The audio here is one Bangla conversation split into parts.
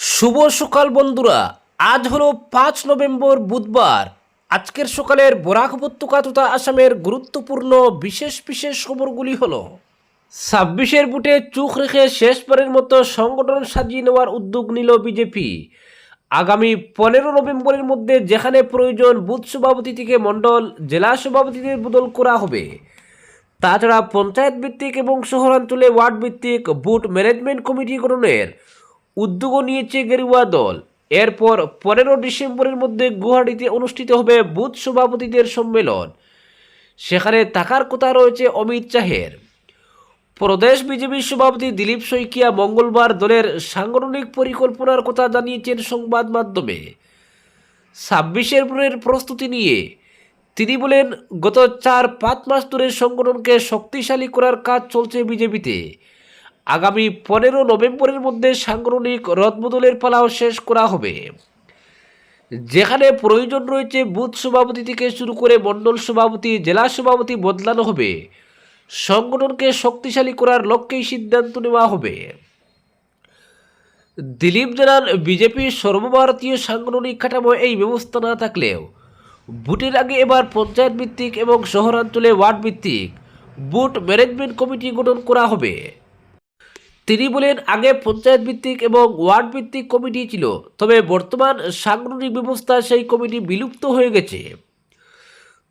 শুভ সকাল বন্ধুরা। আজ হলো পাঁচ নভেম্বর বুধবার। আজকের সকালের বরাক উপত্যকা তথা আসামের গুরুত্বপূর্ণ বিশেষ বিশেষ খবরগুলি হল, ছাব্বিশের বুটে চোখ রেখে শেষবারের মতো সংগঠন সাজিয়ে নেওয়ার উদ্যোগ নিল বিজেপি। আগামী পনেরো নভেম্বরের মধ্যে যেখানে প্রয়োজন বুথ সভাপতি থেকে মণ্ডল, জেলা সভাপতিদের বদল করা হবে। তাছাড়া পঞ্চায়েত ভিত্তিক এবং শহরাঞ্চলে ওয়ার্ড ভিত্তিক বুট ম্যানেজমেন্ট কমিটি গঠনের উদ্যোগও নিয়েছে গেরুয়া দল। এরপর পনেরো ডিসেম্বরের মধ্যে গুয়াহাটিতে অনুষ্ঠিত হবে বুথ সভাপতিদের সম্মেলন। সেখানে থাকার কথা রয়েছে অমিত শাহের। প্রদেশ বিজেপি সভাপতি দিলীপ শইকিয়া মঙ্গলবার দলের সাংগঠনিক পরিকল্পনার কথা জানিয়েছেন সংবাদ মাধ্যমে। ছাব্বিশের পরের প্রস্তুতি নিয়ে তিনি বলেন, গত চার পাঁচ মাস ধরে সংগঠনকে শক্তিশালী করার কাজ চলছে বিজেপিতে। আগামী পনেরো নভেম্বরের মধ্যে সাংগঠনিক রদবদলের পালাও শেষ করা হবে। যেখানে প্রয়োজন রয়েছে বুথ সভাপতি থেকে শুরু করে মণ্ডল সভাপতি, জেলা সভাপতি বদলানো হবে। সংগঠনকে শক্তিশালী করার লক্ষ্যেই সিদ্ধান্ত নেওয়া হবে। দিলীপ জানান বিজেপির সর্বভারতীয় সাংগঠনিক কাঠামো এই ব্যবস্থা না থাকলেও ভোটের আগে এবার পঞ্চায়েত ভিত্তিক এবং শহরাঞ্চলে ওয়ার্ড ভিত্তিক বুট ম্যানেজমেন্ট কমিটি গঠন করা হবে। তিনি বলেন, আগে পঞ্চায়েত ভিত্তিক এবং ওয়ার্ড ভিত্তিক কমিটি ছিল, তবে বর্তমান সাংগঠনিক ব্যবস্থা সেই কমিটি বিলুপ্ত হয়ে গেছে।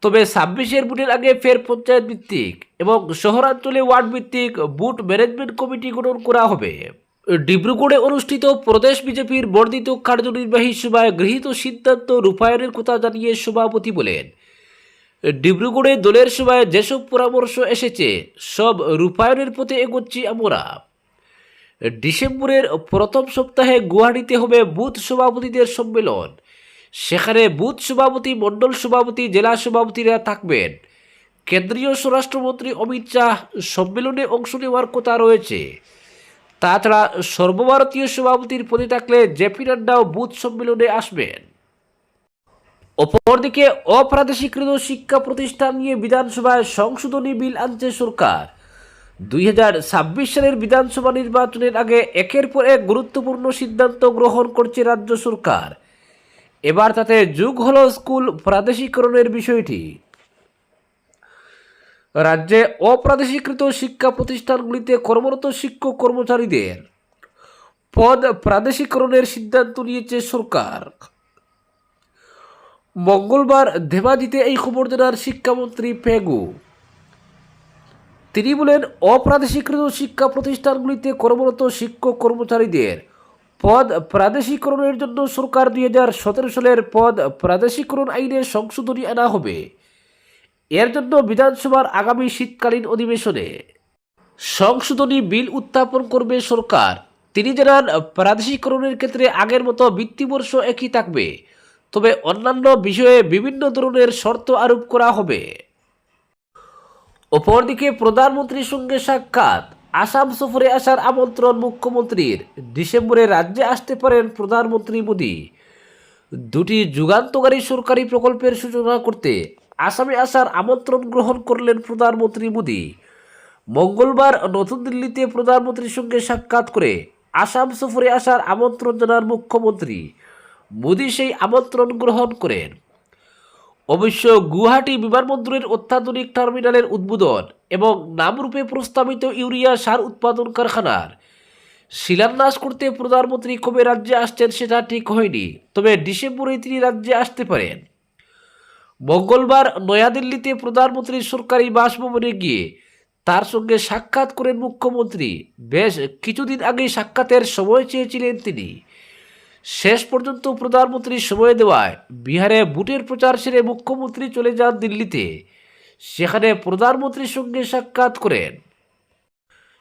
তবে ছাব্বিশের বুটের আগে ফের পঞ্চায়েত ভিত্তিক এবং শহরাঞ্চলে ওয়ার্ড ভিত্তিক বুট ম্যানেজমেন্ট কমিটি গঠন করা হবে। ডিব্রুগড়ে অনুষ্ঠিত প্রদেশ বিজেপির বর্ধিত কার্যনির্বাহী সভায় গৃহীত সিদ্ধান্ত রূপায়ণের কথা জানিয়ে সভাপতি বলেন, ডিব্রুগড়ে দলের সভায় যেসব পরামর্শ এসেছে, সব রূপায়ণের পথে এগোচ্ছি আমরা। ডিসেম্বরের প্রথম সপ্তাহে গুয়াহাটিতে হবে বুথ সভাপতিদের সম্মেলন। সেখানে বুথ সভাপতি, মণ্ডল সভাপতি, জেলা সভাপতিরা থাকবেন। কেন্দ্রীয় স্বরাষ্ট্রমন্ত্রী অমিত শাহ সম্মেলনে অংশ নেওয়ার কথা রয়েছে। তাছাড়া সর্বভারতীয় সভাপতির পদে থাকলে জেপি নাড্ডাও বুথ সম্মেলনে আসবেন। অপরদিকে অপ্রাদেশিকৃত শিক্ষা প্রতিষ্ঠান নিয়ে বিধানসভায় সংশোধনী বিল আনছে সরকার। দুই হাজার ছাব্বিশ সালের বিধানসভা নির্বাচনের আগে একের পর এক গুরুত্বপূর্ণ সিদ্ধান্ত গ্রহণ করছে রাজ্য সরকার। এবার তাতে যুগ হল স্কুল প্রাদেশিকরণের বিষয়টি। রাজ্যে অপ্রাদেশিকৃত শিক্ষা প্রতিষ্ঠানগুলিতে কর্মরত শিক্ষক কর্মচারীদের পদ প্রাদেশিকরণের সিদ্ধান্ত নিয়েছে সরকার। মঙ্গলবার ধেমাজিতে এই খবর জানার শিক্ষামন্ত্রী পেগু। তিনি বলেন, অপ্রাদেশিকৃত শিক্ষা প্রতিষ্ঠানগুলিতে কর্মরত শিক্ষক কর্মচারীদের পদ প্রাদেশিকরণের জন্য সরকার দুই হাজার সতেরো সালের পদ প্রাদেশিকরণ আইনে সংশোধনী আনা হবে। এর জন্য বিধানসভার আগামী শীতকালীন অধিবেশনে সংশোধনী বিল উত্থাপন করবে সরকার। তিনি জানান, প্রাদেশিকরণের ক্ষেত্রে আগের মতো বৃত্তিবর্ষ একই থাকবে, তবে অন্যান্য বিষয়ে বিভিন্ন ধরনের শর্ত আরোপ করা হবে। অপরদিকে প্রধানমন্ত্রীর সঙ্গে সাক্ষাৎ। আসাম সফরে আসার আমন্ত্রণ মুখ্যমন্ত্রীর। ডিসেম্বরে রাজ্যে আসতে পারেন প্রধানমন্ত্রী মোদী। দুটি যুগান্তকারী সরকারি প্রকল্পের সূচনা করতে আসামে আসার আমন্ত্রণ গ্রহণ করলেন প্রধানমন্ত্রী মোদী। মঙ্গলবার নতুন দিল্লিতে প্রধানমন্ত্রীর সঙ্গে সাক্ষাৎ করে আসাম সফরে আসার আমন্ত্রণ জানান মুখ্যমন্ত্রী। মোদী সেই আমন্ত্রণ গ্রহণ করেন। অবশ্য গুয়াহাটি বিমানবন্দরের অত্যাধুনিক টার্মিনালের উদ্বোধন এবং নামরূপে প্রস্তাবিত ইউরিয়া সার উৎপাদন কারখানার শিলান্যাস করতে প্রধানমন্ত্রী কবে রাজ্যে আসছেন সেটা ঠিক হয়নি, তবে ডিসেম্বরে তিনি রাজ্যে আসতে পারেন। মঙ্গলবার নয়াদিল্লিতে প্রধানমন্ত্রীর সরকারি বাসভবনে গিয়ে তার সঙ্গে সাক্ষাৎ করেন মুখ্যমন্ত্রী। বেশ কিছুদিন আগে সাক্ষাতের সময় চেয়েছিলেন তিনি। শেষ পর্যন্ত প্রধানমন্ত্রী সময় দেওয়ায় বিহারে বুটের প্রচার সেরে মুখ্যমন্ত্রী চলে যান দিল্লিতে। সেখানে প্রধানমন্ত্রীর সঙ্গে সাক্ষাৎ করেন।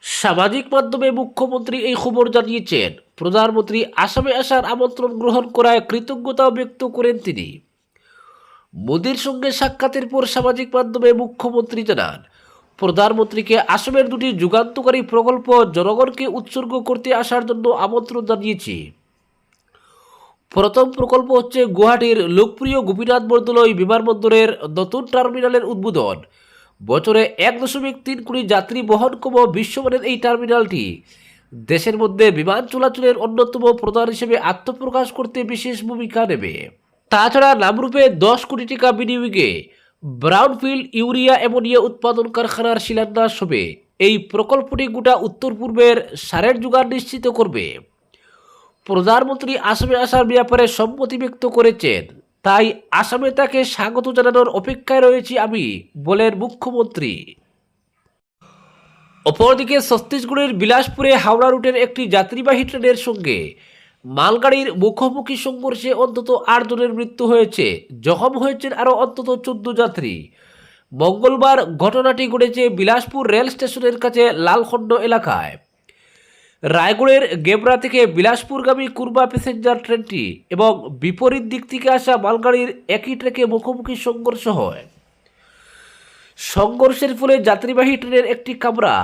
সামাজিক মাধ্যমে মুখ্যমন্ত্রী এই খবর জানিয়েছেন, প্রধানমন্ত্রী আসামে আসার আমন্ত্রণ গ্রহণ করায় কৃতজ্ঞতা ব্যক্ত করেন তিনি। মোদীর সঙ্গে সাক্ষাতের পর সামাজিক মাধ্যমে মুখ্যমন্ত্রী জানান, প্রধানমন্ত্রীকে আসামের দুটি যুগান্তকারী প্রকল্প জনগণকে উৎসর্গ করতে আসার জন্য আমন্ত্রণ জানিয়েছি। প্রথম প্রকল্প হচ্ছে গুয়াহাটির লোকপ্রিয় গোপীনাথ বরদলৈ বিমানবন্দরের নতুন টার্মিনালের উদ্বোধন। বছরে এক দশমিক তিন কোটি যাত্রী বহনক্ষম বিশ্বমানের এই টার্মিনালটি। দেশের মধ্যে বিমান চলাচলের অন্যতম প্রধান হিসেবে আত্মপ্রকাশ করতে বিশেষ ভূমিকা নেবে। তাছাড়া নামরূপে দশ কোটি টাকা বিনিয়োগে ব্রাউনফিল্ড ইউরিয়া অ্যামোনিয়া উৎপাদন কারখানার শিলান্যাস হবে। এই প্রকল্পটি গোটা উত্তর পূর্বের সারের যোগান নিশ্চিত করবে। প্রধানমন্ত্রী আসামে আসার ব্যাপারে সম্মতি ব্যক্ত করেছেন। তাই আসামে তাকে স্বাগত জানানোর অপেক্ষায় রয়েছি আমি, বলেন মুখ্যমন্ত্রী। অপরদিকে ছত্তিশগড়ের বিলাসপুরে হাওড়া রুটের একটি যাত্রীবাহী ট্রেনের সঙ্গে মালগাড়ির মুখোমুখি সংঘর্ষে অন্তত আট জনের মৃত্যু হয়েছে। জখম হয়েছেন আরও অন্তত চোদ্দ যাত্রী। মঙ্গলবার ঘটনাটি ঘটেছে বিলাসপুর রেল স্টেশনের কাছে লালখণ্ড এলাকায়। রায়গড়ের গেবরা থেকে বিলাসপুরগামী কুরবা প্যাসেঞ্জার ট্রেনটি এবং বিপরীত দিক থেকে আসা মালগাড়ির একই ট্রেকে মুখোমুখি সংঘর্ষ হয়। সংঘর্ষের ফলে যাত্রীবাহী ট্রেনের একটি কামরা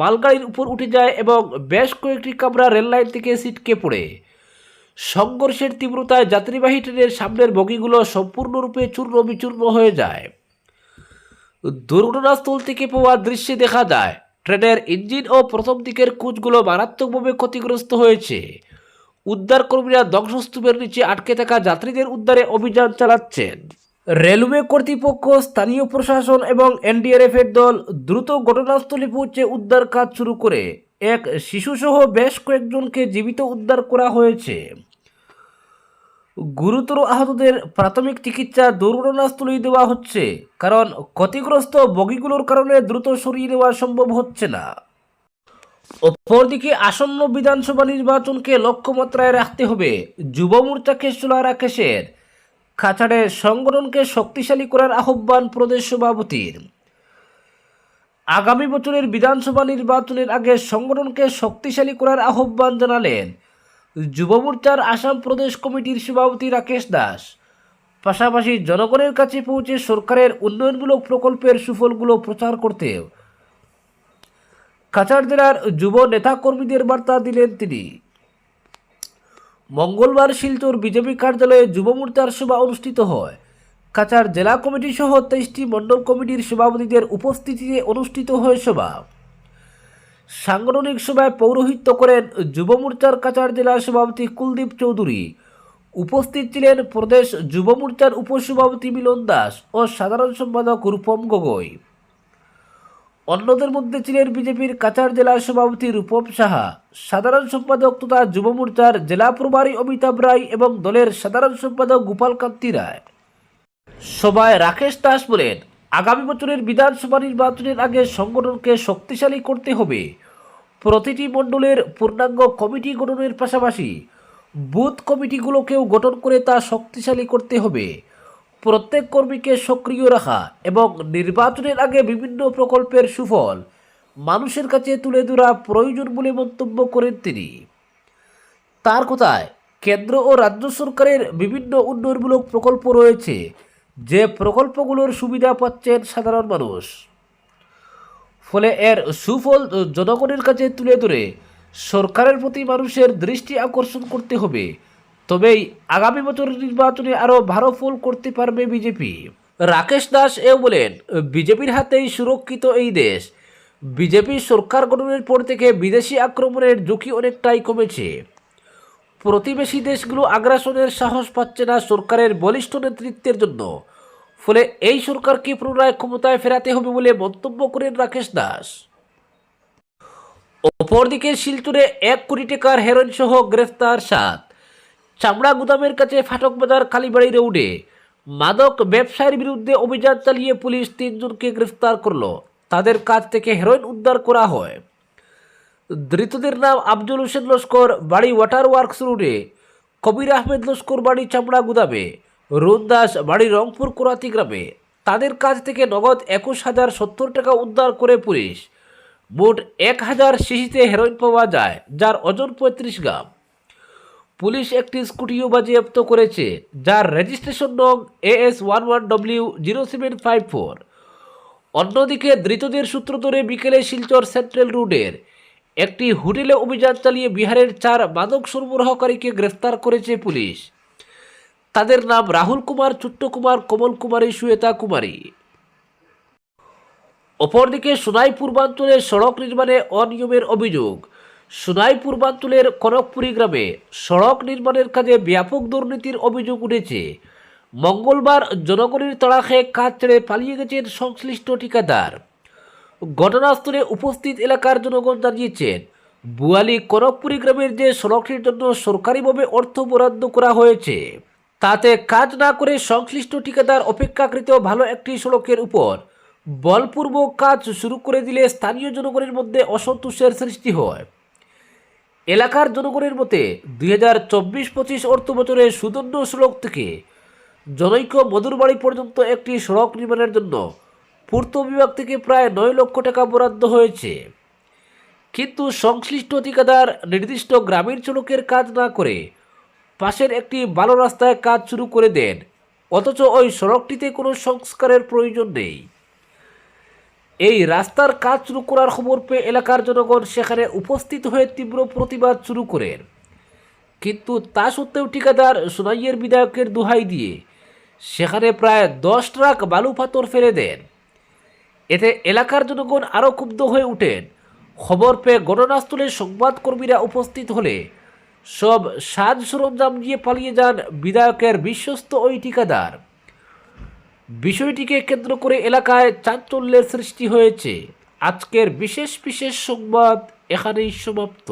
মালগাড়ির উপর উঠে যায় এবং বেশ কয়েকটি কামরা রেললাইন থেকে সিটকে পড়ে। সংঘর্ষের তীব্রতায় যাত্রীবাহী ট্রেনের সামনের বগিগুলো সম্পূর্ণরূপে চূর্ণ বিচূর্ণ হয়ে যায়। দুর্ঘটনাস্থল থেকে পাওয়া দৃশ্যে দেখা যায় ট্রেনের ইঞ্জিন ও প্রথম দিকের কোচগুলো মারাত্মকভাবে ক্ষতিগ্রস্ত হয়েছে। উদ্ধার কর্মীরা ধ্বংসস্তূপের নিচে আটকে থাকা যাত্রীদের উদ্ধারে অভিযান চালাচ্ছেন। রেলওয়ে কর্তৃপক্ষ, স্থানীয় প্রশাসন এবং এনডিআরএফ এর দল দ্রুত ঘটনাস্থলে পৌঁছে উদ্ধার কাজ শুরু করে। এক শিশুসহ বেশ কয়েকজনকে জীবিত উদ্ধার করা হয়েছে। গুরুতর আহতদের প্রাথমিক চিকিৎসা দুর্ঘটনাস্থলেই দেওয়া হচ্ছে, কারণ ক্ষতিগ্রস্ত বগিগুলোর কারণে দ্রুত সরিয়ে দেওয়া সম্ভব হচ্ছে না। অপরদিকে আসন্ন বিধানসভা নির্বাচনকে লক্ষ্যমাত্রায় রাখতে হবে, যুব মোর্চা কেশলা রাকেশের কাছাড়ে সংগঠনকে শক্তিশালী করার আহ্বান প্রদেশ সভাপতির। আগামী বছরের বিধানসভা নির্বাচনের আগে সংগঠনকে শক্তিশালী করার আহ্বান জানালেন যুব মোর্চার আসাম প্রদেশ কমিটির সভাপতি রাকেশ দাস। পাশাপাশি জনগণের কাছে পৌঁছে সরকারের উন্নয়নমূলক প্রকল্পের সুফলগুলো প্রচার করতে কাছাড় জেলার যুব নেতাকর্মীদের বার্তা দিলেন তিনি। মঙ্গলবার শিলচর বিজেপি কার্যালয়ে যুব মোর্চার সভা অনুষ্ঠিত হয়। কাছাড় জেলা কমিটি সহ তেইশটি মণ্ডল কমিটির সভাপতিদের উপস্থিতিতে অনুষ্ঠিত হয় সভা। সাংগঠনিক সভায় পৌরোহিত্য করেন যুব মোর্চার কাছাড় জেলা সভাপতি কুলদীপ চৌধুরী। উপস্থিত ছিলেন প্রদেশ যুব মোর্চার উপসভাপতি মিলন দাস ও সাধারণ সম্পাদক রূপম গগৈ। অন্যদের মধ্যে ছিলেন বিজেপির কাছাড় জেলা সভাপতি রূপম সাহা, সাধারণ সম্পাদক তথা যুব মোর্চার জেলা প্রভারী অমিতাভ রায় এবং দলের সাধারণ সম্পাদক গোপাল কান্তি রায়। সভায় রাকেশ দাস বলেন আগামী বছরের বিধানসভা নির্বাচনের আগে সংগঠনকে শক্তিশালী করতে হবে। প্রতিটি মণ্ডলের পূর্ণাঙ্গ কমিটি গঠনের পাশাপাশি বুথ কমিটিগুলোকেও গঠন করে তা শক্তিশালী করতে হবে। প্রত্যেক কর্মীকে সক্রিয় রাখা এবং নির্বাচনের আগে বিভিন্ন প্রকল্পের সুফল মানুষের কাছে তুলে ধরা প্রয়োজন বলে মন্তব্য করেন তিনি। তার কথায় কেন্দ্র ও রাজ্য সরকারের বিভিন্ন উন্নয়নমূলক প্রকল্প রয়েছে। যে প্রকল্পগুলোর সুবিধা পাচ্ছেন সাধারণ মানুষ। ফলে এর সুফল জনগণের কাছে তুলে ধরে সরকারের প্রতি মানুষের দৃষ্টি আকর্ষণ করতে হবে। তবেই আগামী বছরের নির্বাচনে আরও ভালো ফল করতে পারবে বিজেপি। রাকেশ দাস এও বলেন, বিজেপির হাতেই সুরক্ষিত এই দেশ। বিজেপি সরকার গঠনের পর থেকে বিদেশি আক্রমণের ঝুঁকি অনেকটাই কমেছে। প্রতিবেশী দেশগুলো আগ্রাসনের সাহস পাচ্ছে না সরকারের বলিষ্ঠ নেতৃত্বের জন্য। ফলে এই সরকারকে পুনরায় ক্ষমতায় ফেরাতে হবে বলে মন্তব্য করেন রাকেশ দাস। অপরদিকে শিলচরে এক কোটি টাকার হেরোইন সহ গ্রেফতার সাত। চামড়া গুদামের কাছে ফাটক বাজার কালীবাড়ি রোডে মাদক ব্যবসায়ীর বিরুদ্ধে অভিযান চালিয়ে পুলিশ তিনজনকে গ্রেফতার করল। তাদের কাছ থেকে হেরোইন উদ্ধার করা হয়। ধৃতদের নাম আব্দুল হোসেন লস্কর, বাড়ি ওয়াটার ওয়ার্কস রোডে। কবির আহমেদ লস্কর, বাড়ি চামড়া গুদামে। রুন বাড়ি রংপুর কোরাতি গ্রামে। তাদের কাছ থেকে নগদ একুশ হাজার সত্তর টাকা উদ্ধার করে পুলিশ। মোট এক হাজার শিশিতে হেরোইন পাওয়া যায়, যার ওজন পঁয়ত্রিশ গ্রাম। পুলিশ একটি স্কুটিও বাজেয়াপ্ত করেছে, যার রেজিস্ট্রেশন নং AS one one W zero seven five four অন্যদিকে ধৃতদের সূত্র ধরে বিকেলে শিলচর সেন্ট্রাল রোডের একটি হোটেলে অভিযান চালিয়ে বিহারের চার মাদক সরবরাহকারীকে গ্রেফতার করেছে পুলিশ। তাদের নাম রাহুল কুমার, চুট্ট কুমার, কমল কুমারী, সুয়েতা কুমারী। অপরদিকে সোনাই পূর্বাঞ্চলে সড়ক নির্মাণে অনিয়মের অভিযোগ। সোনাই পূর্বাঞ্চলের কনকপুরি গ্রামে সড়ক নির্মাণের কাজে ব্যাপক দুর্নীতির অভিযোগ উঠেছে। মঙ্গলবার জনগণের তাড়া খেয়ে কাজ ছেড়ে পালিয়ে গেছেন সংশ্লিষ্ট ঠিকাদার। ঘটনাস্থলে উপস্থিত এলাকার জনগণ জানিয়েছেন বুয়ালি কনকপুরি গ্রামের যে সড়কটির জন্য সরকারিভাবে অর্থ বরাদ্দ করা হয়েছে। তাতে কাজ না করে সংশ্লিষ্ট ঠিকাদার অপেক্ষাকৃত ভালো একটি সড়কের উপর। বলপূর্বক কাজ শুরু করে দিলে স্থানীয় জনগণের মধ্যে অসন্তোষের সৃষ্টি হয়। এলাকার জনগণের মতে দুই হাজার চব্বিশ পঁচিশ অর্থ বছরে সুদন্য সড়ক থেকে জনৈক মধুরবাড়ি পর্যন্ত একটি সড়ক নির্মাণের জন্য পূর্ত বিভাগ থেকে প্রায় নয় লক্ষ টাকা বরাদ্দ হয়েছে। কিন্তু সংশ্লিষ্ট ঠিকাদার নির্দিষ্ট গ্রামীণ সড়কের কাজ না করে পাশের একটি ভালো রাস্তায় কাজ শুরু করে দেন, অথচ ওই সড়কটিতে কোনো সংস্কারের প্রয়োজন নেই। এই রাস্তার কাজ শুরু করার খবর পেয়ে এলাকার জনগণ সেখানে উপস্থিত হয়ে তীব্র প্রতিবাদ শুরু করেন। কিন্তু তা সত্ত্বেও ঠিকাদার সোনাইয়ের বিধায়কের দোহাই দিয়ে সেখানে প্রায় দশ ট্রাক বালু পাথর ফেলে দেন। এতে এলাকার জনগণ আরও ক্ষুব্ধ হয়ে ওঠেন খবর পেয়ে ঘটনাস্থলে সংবাদকর্মীরা উপস্থিত হলে সব সাজ সরঞ্জাম নিয়ে পালিয়ে যান বিধায়কের বিশ্বস্ত ওই ঠিকাদার। বিষয়টিকে কেন্দ্র করে এলাকায় চাঞ্চল্যের সৃষ্টি হয়েছে। আজকের বিশেষ বিশেষ সংবাদ এখানেই সমাপ্ত।